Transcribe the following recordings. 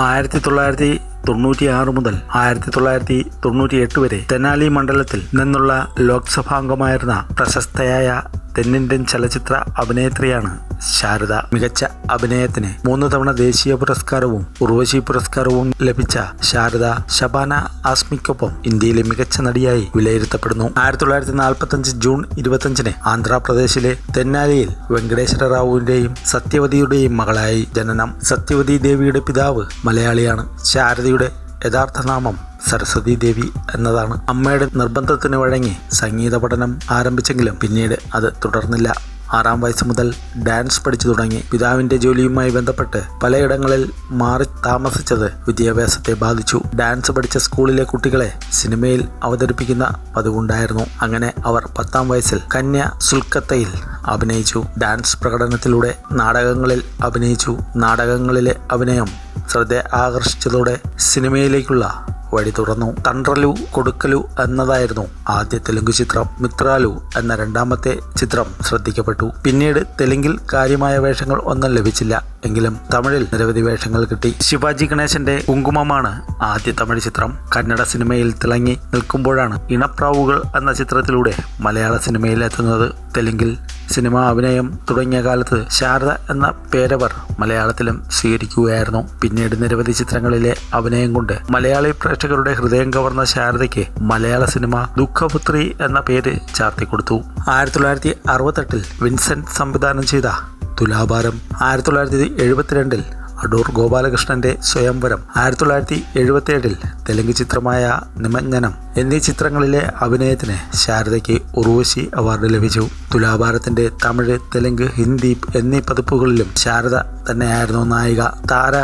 ആയിരത്തി തൊള്ളായിരത്തി തൊണ്ണൂറ്റി ആറ് മുതൽ ആയിരത്തി തൊള്ളായിരത്തി തൊണ്ണൂറ്റി എട്ട് വരെ തെനാലി മണ്ഡലത്തിൽ നിന്നുള്ള ലോക്സഭാംഗമായിരുന്ന പ്രശസ്തയായ തെന്നിന്ത്യൻ ചലച്ചിത്ര അഭിനേത്രിയാണ് ശാരദ. മികച്ച അഭിനയത്തിന് മൂന്ന് തവണ ദേശീയ പുരസ്കാരവും ഉർവശി പുരസ്കാരവും ലഭിച്ച ശാരദ ശബാന ആസ്മിക്കൊപ്പം ഇന്ത്യയിലെ മികച്ച നടിയായി വിലയിരുത്തപ്പെടുന്നു. ആയിരത്തി തൊള്ളായിരത്തി നാൽപ്പത്തി ജൂൺ ഇരുപത്തിയഞ്ചിന് ആന്ധ്രാപ്രദേശിലെ തെന്നാലിയിൽ വെങ്കടേശ്വര റാവുവിന്റെയും സത്യവതിയുടെയും മകളായി ജനനം. സത്യവതി ദേവിയുടെ പിതാവ് മലയാളിയാണ്. ശാരദയുടെ യഥാർത്ഥ നാമം സരസ്വതി ദേവി എന്നതാണ്. അമ്മയുടെ നിർബന്ധത്തിന് വഴങ്ങി സംഗീത പഠനം ആരംഭിച്ചെങ്കിലും പിന്നീട് അത് തുടർന്നില്ല. ആറാം വയസ്സ് മുതൽ ഡാൻസ് പഠിച്ചു തുടങ്ങി. പിതാവിന്റെ ജോലിയുമായി ബന്ധപ്പെട്ട് പലയിടങ്ങളിൽ മാറി താമസിച്ചത് വിദ്യാഭ്യാസത്തെ ബാധിച്ചു. ഡാൻസ് പഠിച്ച സ്കൂളിലെ കുട്ടികളെ സിനിമയിൽ അവതരിപ്പിക്കുന്ന പതിവുണ്ടായിരുന്നു. അങ്ങനെ അവർ പത്താം വയസ്സിൽ കന്യ സുൽക്കത്തയിൽ അഭിനയിച്ചു. ഡാൻസ് പ്രകടനത്തിലൂടെ നാടകങ്ങളിൽ അഭിനയിച്ചു. നാടകങ്ങളിലെ അഭിനയം ശ്രദ്ധ ആകർഷിച്ചതോടെ സിനിമയിലേക്കുള്ള വഴി തുറന്നു. തണ്ട്രലു കൊടുക്കലു എന്നതായിരുന്നു ആദ്യ തെലുങ്ക് ചിത്രം. മിത്രാലു എന്ന രണ്ടാമത്തെ ചിത്രം ശ്രദ്ധിക്കപ്പെട്ടു. പിന്നീട് തെലുങ്കിൽ കാര്യമായ വേഷങ്ങൾ ഒന്നും ലഭിച്ചില്ല. എങ്കിലും തമിഴിൽ നിരവധി വേഷങ്ങൾ കിട്ടി. ശിവാജി ഗണേശന്റെ കുങ്കുമമാണ് ആദ്യ തമിഴ് ചിത്രം. കന്നഡ സിനിമയിൽ തിളങ്ങി നിൽക്കുമ്പോഴാണ് ഇണപ്രാവുകൾ എന്ന ചിത്രത്തിലൂടെ മലയാള സിനിമയിൽ എത്തുന്നത് തെലുങ്കിൽ. സിനിമ അഭിനയം തുടങ്ങിയ കാലത്ത് ശാരദ എന്ന പേരവർ മലയാളത്തിലും സ്വീകരിക്കുകയായിരുന്നു. പിന്നീട് നിരവധി ചിത്രങ്ങളിലെ അഭിനയം കൊണ്ട് മലയാളി പ്രേക്ഷകരുടെ ഹൃദയം കവർന്ന ശാരദയ്ക്ക് മലയാള സിനിമ ദുഃഖപുത്രി എന്ന പേര് ചാർത്തിക്കൊടുത്തു. ആയിരത്തി തൊള്ളായിരത്തി അറുപത്തെട്ടിൽ വിൻസെന്റ് സംവിധാനം ചെയ്ത തുലാഭാരം. ആയിരത്തി തൊള്ളായിരത്തി എഴുപത്തിരണ്ടിൽ അടൂർ ഗോപാലകൃഷ്ണന്റെ സ്വയംവരം ആയിരത്തി തൊള്ളായിരത്തി എഴുപത്തിയേഴിൽ തെലുങ്ക് ചിത്രമായ നിമഞ്ജനം എന്നീ ചിത്രങ്ങളിലെ അഭിനയത്തിന് ശാരദയ്ക്ക് ഉർവശി അവാർഡ് ലഭിച്ചു. തുലാഭാരത്തിന്റെ തമിഴ് തെലുങ്ക് ഹിന്ദി എന്നീ പതിപ്പുകളിലും ശാരദ തന്നെയായിരുന്നു നായിക. താര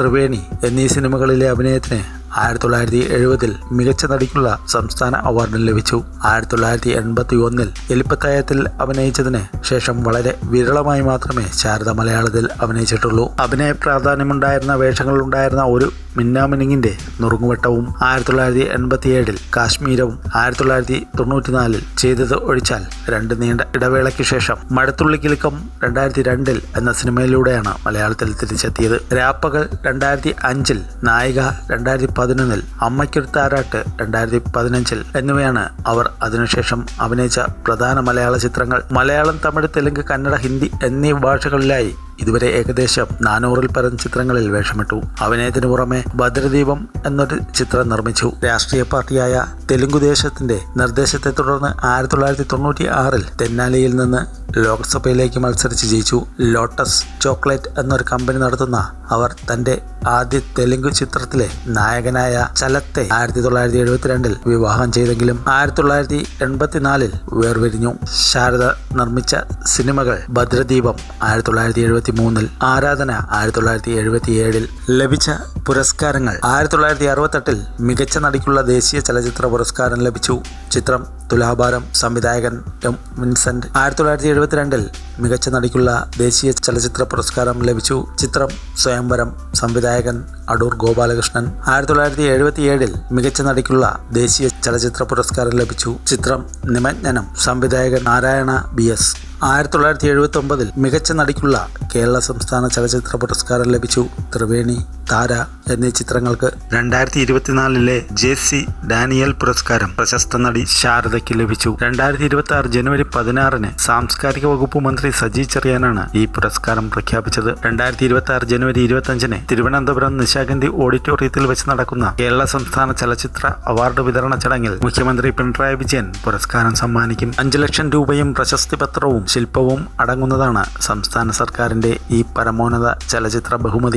ത്രിവേണി എന്നീ സിനിമകളിലെ അഭിനയത്തിന് ആയിരത്തി തൊള്ളായിരത്തി എഴുപതിൽ മികച്ച നടിക്കുള്ള സംസ്ഥാന അവാർഡും ലഭിച്ചു. ആയിരത്തി തൊള്ളായിരത്തി എൺപത്തി ഒന്നിൽ എലിപ്പത്തായത്തിൽ അഭിനയിച്ചതിന് ശേഷം വളരെ വിരളമായി മാത്രമേ ശാരദ മലയാളത്തിൽ അഭിനയിച്ചിട്ടുള്ളൂ. അഭിനയ പ്രാധാന്യമുണ്ടായിരുന്ന വേഷങ്ങളുണ്ടായിരുന്ന ഒരു മിന്നാമിനിങ്ങിന്റെ നുറുങ്ങുവട്ടവും ആയിരത്തി തൊള്ളായിരത്തി എൺപത്തി ഏഴിൽ കാശ്മീരവും ആയിരത്തി തൊള്ളായിരത്തി തൊണ്ണൂറ്റിനാലിൽ ചെയ്തത് ഒഴിച്ചാൽ രണ്ട് നീണ്ട ഇടവേളയ്ക്ക് ശേഷം മഴത്തുള്ളി കിലുക്കം രണ്ടായിരത്തി രണ്ടിൽ എന്ന സിനിമയിലൂടെയാണ് മലയാളത്തിൽ തിരിച്ചെത്തിയത്. രാപ്പകൽ രണ്ടായിരത്തി അഞ്ചിൽ നായിക രണ്ടായിരത്തി പതിനൊന്നിൽ അമ്മയ്ക്കൊരു താരാട്ട് രണ്ടായിരത്തി പതിനഞ്ചിൽ എന്നിവയാണ് അവർ അതിനുശേഷം അഭിനയിച്ച പ്രധാന മലയാള ചിത്രങ്ങൾ. മലയാളം തമിഴ് തെലുങ്ക് കന്നഡ ഹിന്ദി എന്നീ ഭാഷകളിലായി ഇതുവരെ ഏകദേശം നാനൂറിൽ പരം ചിത്രങ്ങളിൽ വേഷമിട്ടു. അഭിനയത്തിനു പുറമെ ഭദ്രദീപം എന്നൊരു ചിത്രം നിർമ്മിച്ചു. രാഷ്ട്രീയ പാർട്ടിയായ തെലുങ്കുദേശത്തിന്റെ നിർദ്ദേശത്തെ തുടർന്ന് ആയിരത്തി തൊള്ളായിരത്തി തൊണ്ണൂറ്റി ആറിൽ തെന്നാലിയിൽ നിന്ന് ലോക്സഭയിലേക്ക് മത്സരിച്ച് ജയിച്ചു. ലോട്ടസ് ചോക്ലേറ്റ് എന്നൊരു കമ്പനി നടത്തുന്ന അവർ തന്റെ ആദ്യ തെലുങ്ക് ചിത്രത്തിലെ നായകനായ ചലത്തെ ആയിരത്തി തൊള്ളായിരത്തി എഴുപത്തിരണ്ടിൽ വിവാഹം ചെയ്തെങ്കിലും ആയിരത്തി തൊള്ളായിരത്തി എൺപത്തിനാലിൽ വേർപിരിഞ്ഞു. ശാരദ നിർമ്മിച്ച സിനിമകൾ ഭദ്രദീപം ആയിരത്തി തൊള്ളായിരത്തി എഴുപത്തി മൂന്നിൽ ആരാധന ആയിരത്തി തൊള്ളായിരത്തി എഴുപത്തി ഏഴിൽ ലഭിച്ച പുരസ്കാരങ്ങൾ. ആയിരത്തി തൊള്ളായിരത്തി അറുപത്തെട്ടിൽ മികച്ച നടിക്കുള്ള ദേശീയ ചലച്ചിത്ര പുരസ്കാരം ലഭിച്ചു. ചിത്രം തുലാഭാരം സംവിധായകൻ എം വിൻസെന്റ്. ആയിരത്തി തൊള്ളായിരത്തി എഴുപത്തിരണ്ടിൽ മികച്ച നടിക്കുള്ള ദേശീയ ചലച്ചിത്ര പുരസ്കാരം ലഭിച്ചു. ചിത്രം സ്വയംവരം സംവിധായകൻ അടൂർ ഗോപാലകൃഷ്ണൻ. ആയിരത്തി തൊള്ളായിരത്തി എഴുപത്തി ഏഴിൽ മികച്ച നടിക്കുള്ള ദേശീയ ചലച്ചിത്ര പുരസ്കാരം ലഭിച്ചു. ചിത്രം നിമജ്ഞനം സംവിധായകൻ നാരായണ ബി എസ്. ആയിരത്തി തൊള്ളായിരത്തി എഴുപത്തി ഒമ്പതിൽ മികച്ച നടിക്കുള്ള കേരള സംസ്ഥാന ചലച്ചിത്ര പുരസ്കാരം ലഭിച്ചു. ത്രിവേണി താര എന്നീ ചിത്രങ്ങൾക്ക് രണ്ടായിരത്തി ഇരുപത്തിനാലിലെ ജെ സി ഡാനിയൽ പുരസ്കാരം പ്രശസ്ത നടി ശാരദയ്ക്ക് ലഭിച്ചു. രണ്ടായിരത്തി ഇരുപത്തി ആറ് ജനുവരി പതിനാറിന് സാംസ്കാരിക വകുപ്പ് മന്ത്രി സജി ചെറിയാനാണ് ഈ പുരസ്കാരം പ്രഖ്യാപിച്ചത്. രണ്ടായിരത്തി ഇരുപത്തി ആറ് ജനുവരി ഇരുപത്തിയഞ്ചിന് തിരുവനന്തപുരം നിശാഗന്ധി ഓഡിറ്റോറിയത്തിൽ വെച്ച് നടക്കുന്ന കേരള സംസ്ഥാന ചലച്ചിത്ര അവാർഡ് വിതരണ ചടങ്ങിൽ മുഖ്യമന്ത്രി പിണറായി വിജയൻ പുരസ്കാരം സമ്മാനിക്കും. അഞ്ചു ലക്ഷം രൂപയും പ്രശസ്തി പത്രവും ശില്പവും അടങ്ങുന്നതാണ് സംസ്ഥാന സർക്കാരിന്റെ ഈ പരമോന്നത ചലച്ചിത്ര ബഹുമതി.